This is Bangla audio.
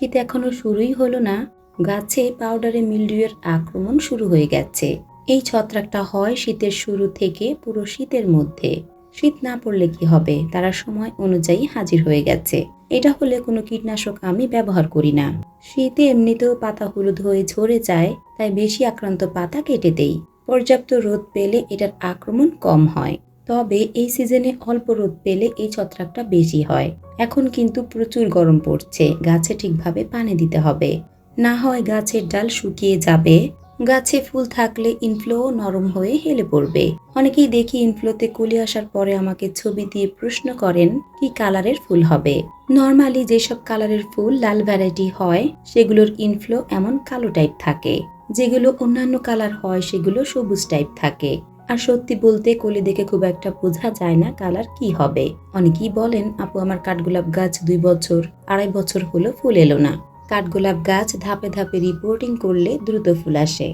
শীত এখনও শুরুই হলো না, গাছে পাউডারে মিলডিউয়ের আক্রমণ শুরু হয়ে গেছে। এই ছত্রাকটা হয় শীতের শুরু থেকে পুরো শীতের মধ্যে। শীত না পড়লে কি হবে? তারা সময় অনুযায়ী হাজির হয়ে গেছে। এটা হলে কোনো কীটনাশক আমি ব্যবহার করি না। শীতে এমনিতেও পাতা হলুদ হয়ে ঝরে যায়, তাই বেশি আক্রান্ত পাতা কেটে দেই। পর্যাপ্ত রোদ পেলে এটার আক্রমণ কম হয়। তবে এই সিজনে অল্প রোদ পেলে এই ছত্রাকটা বেশি হয়। এখন কিন্তু প্রচুর গরম পড়ছে, গাছে ঠিকভাবে পানি দিতে হবে। না হয় গাছের ডাল শুকিয়ে যাবে। গাছে ফুল থাকলে ইনফ্লো নরম হয়ে হেলে পড়বে। অনেকেই দেখি ইনফ্লোতে কুলি আসার পরে আমাকে ছবি দিয়ে প্রশ্ন করেন, কি কালারের ফুল হবে? নর্মালি যেসব কালারের ফুল লাল ভ্যারাইটি হয়, সেগুলোর ইনফ্লো এমন কালো টাইপ থাকে। যেগুলো অন্যান্য কালার হয়, সেগুলো সবুজ টাইপ থাকে। আর সত্যি বলতে কলি দেখে খুব একটা বোঝা যায় না কালার কি হবে। অনেকেই বলেন, আপু, আমার কাঠগোলাপ গাছ দুই বছর, আড়াই বছর হলো ফুল এলো না। কাঠগোলাপ গাছ ধাপে ধাপে রিপোর্টিং করলে দ্রুত ফুল আসে।